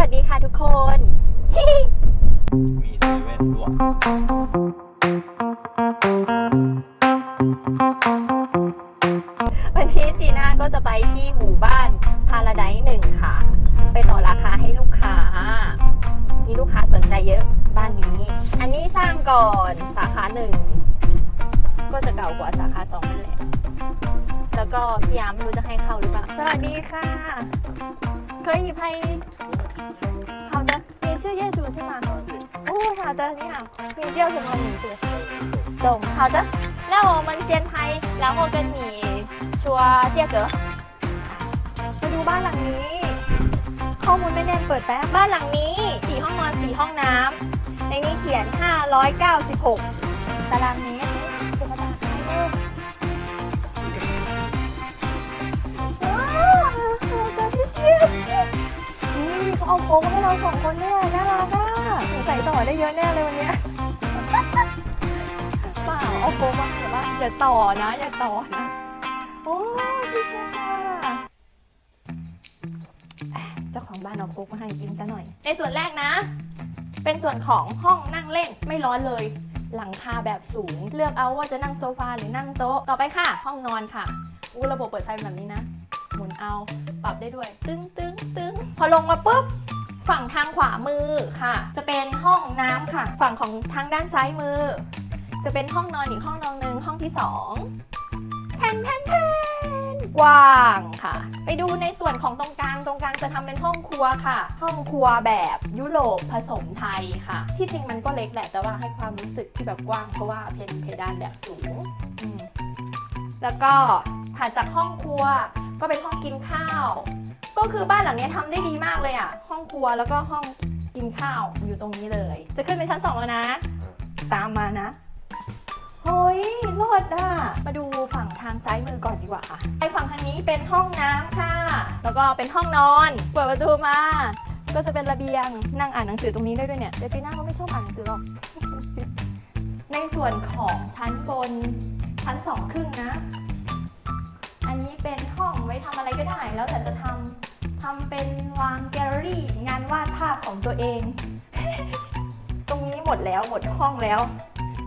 วัสดีค่ะทุกคน มีเซเว่นด้วยวันนี้จีน่าก็จะไปที่หมู่บ้านพาราไดซ์หนึ่งค่ะ ไปต่อราคาให้ลูกค้า มีลูกค้าสนใจเยอะบ้านนี้ อันนี้สร้างก่อนสาขาหนึ่งก็จะเก่ากว่าสาขาสองนั่นแหละ แล้วก็พี่ยามไม่รู้จะให้เข้าหรือเปล่า สวัสดีค่ะ เคยหยิบให้ 好的，你是业主是吗？哦，好的，你好，你叫什么名字？懂，好的，那我们先拍，然后跟你说价格。มาดูบ้านหลังนี้ ข้อมูลไม่แน่นเปิดแป๊บบ้านหลังนี้ 4 ห้องนอน 4 ห้องน้ำในนี้เขียน 596 ตารางเมตรเป็นตาร เราสองคนเนี่ยน่ารักอะสงสัยต่อได้เยอะแน่เลยวันเนี้ยเปล่าเอาโค้งมาแต่ว่าอย่าต่อนะอย่าต่อนะ โอ้ดีค่ะเจ้าของบ้านเอาโค้กมาให้กินซะหน่อย ในส่วนแรกนะ เป็นส่วนของห้องนั่งเล่นไม่ร้อนเลยหลังคาแบบสูง เลือกเอาว่าจะนั่งโซฟาหรือนั่งโต๊ะ ต่อไปค่ะ ห้องนอนค่ะอู้ระบบเปิดไฟแบบนี้นะ หมุนเอา ปรับได้ด้วย ตึ้งตึ้งตึ้งพอลงมาปุ๊บ ฝั่งทางขวามือค่ะ จะเป็นห้องน้ำค่ะ ฝั่งของทางด้านซ้ายมือ จะเป็นห้องนอนอีกห้องนอนหนึ่งห้องที่สองแทนแทนแทนกว้างค่ะ ไปดูในส่วนของตรงกลางตรงกลางจะทำเป็นห้องครัวค่ะ ห้องครัวแบบยุโรปผสมไทยค่ะ ที่จริงมันก็เล็กแหละแต่ว่าให้ความรู้สึกที่แบบกว้างเพราะว่าเป็นเพดานแบบสูง แล้วก็ถัดจากห้องครัวก็เป็นห้องกินข้าว ก็คือบ้านหลังนี้ทำได้ดีมากเลยอะ ห้องครัวแล้วก็ห้องกินข้าวอยู่ตรงนี้เลย จะขึ้นไปชั้นสองแล้วนะ ตามมานะเฮ้ยรอดอะ มาดูฝั่งทางซ้ายมือก่อนดีกว่าค่ะไอฝั่งทางนี้เป็นห้องน้ำค่ะ แล้วก็เป็นห้องนอน เปิดประตูมา ก็จะเป็นระเบียง นั่งอ่านหนังสือตรงนี้ได้ด้วยเนี่ย เดจีน่าเขาไม่ชอบอ่านหนังสือหรอก ในส่วนของชั้นบนชั้นสองครึ่งนะ นนี้เป็นห้องไว้ทำอะไรก็ได้ แล้วแต่จะทำทำเป็นวางแกลเลอรี่ งานวาดภาพของตัวเอง ตรงนี้หมดแล้วหมดห้องแล้ว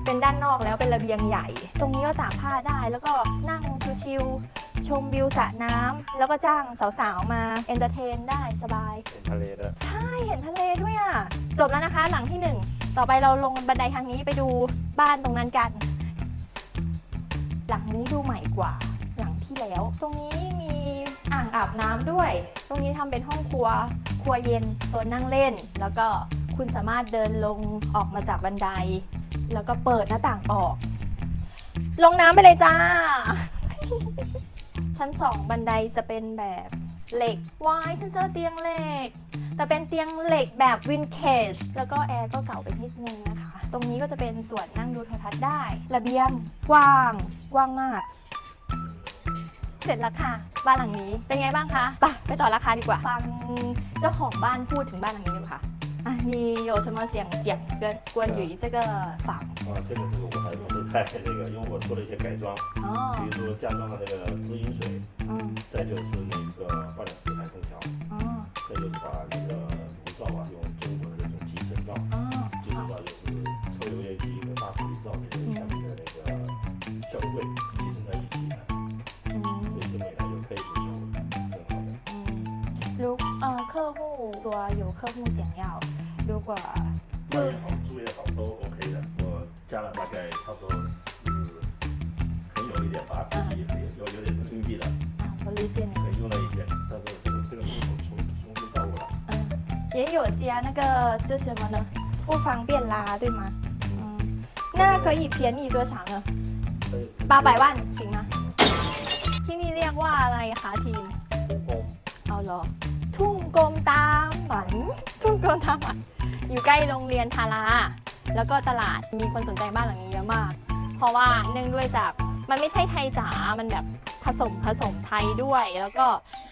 เป็นด้านนอกแล้วเป็นระเบียงใหญ่ ตรงนี้ก็ตากผ้าได้แล้วก็นั่งชิวๆชมวิวสระน้ำแล้วก็จ้างสาวๆมาเอนเตอร์เทนได้สบาย เป็นทะเลด้วยใช่เห็นทะเลด้วยอะ จบแล้วนะคะหลังที่หนึ่งต่อไปเราลงบันไดทางนี้ไปดูบ้านตรงนั้นกัน หลังนี้ดูใหม่กว่าหลังที่ แล้ว ตรงนี้มีอ่างอาบน้ำด้วย ตรงนี้ทำเป็นห้องครัว ครัวเย็นโซนนั่งเล่น แล้วก็คุณสามารถเดินลงออกมาจากบันได แล้วก็เปิดหน้าต่างออก ลงน้ำไปเลยจ้า ชั้นสองบันไดจะเป็นแบบเหล็กวายฉันเจอเตียงเหล็ก แต่เป็นเตียงเหล็กแบบวินเทจแล้วก็แอร์ก็เก่าไปนิดนึงนะคะ ตรงนี้ก็จะเป็นส่วนนั่งดูโทรทัศน์ได้ ระเบียงกว้างกว้างมาก เสร็จแล้วค่ะ บ้านหลังนี้ เป็นไงบ้างคะไปไปต่อราคาดีกว่า ฟังเจ้าของบ้านพูดถึงบ้านหลังนี้ดีกว่าค่ะอ่ะมี有什么想讲跟关于这个房啊，这个是我还我是太那个，因为我做了一些改装，哦比如说加装了那个直饮水，嗯再就是那个换了 户说有客户想要，如果卖也好，租也好，都 OK 的。我加了大概差不多是很有一点吧，自己也有有点经济的，啊，我理解你。可以用了一些，但是这个这个是我重重新到过来。嗯，也有些那个就什么呢，不方便拉，对吗？嗯，那可以便宜多少呢？所以八百万行吗？ที่นี่เรียกว่าอะไรคะทีม 工 เอาเหรอ ทุ่ง กลมตามหมันทุ่งกลมตามหมันอยู่ใกล้โรงเรียนทาราแล้วก็ตลาดมีคนสนใจบ้านหลังนี้เยอะมาก เพราะว่าเนื่องด้วยจากมันไม่ใช่ไทยจ๋า มันแบบผสมผสมไทยด้วย แล้วก็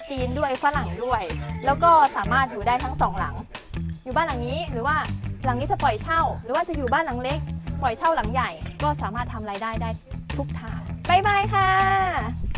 จีนด้วยฝรั่งด้วย แล้วก็สามารถอยู่ได้ทั้งสองหลัง อยู่บ้านหลังนี้หรือว่าหลังนี้จะปล่อยเช่า หรือว่าจะอยู่บ้านหลังเล็ก ปล่อยเช่าหลังใหญ่ ก็สามารถทำรายได้ได้ทุกทางบายบายค่ะ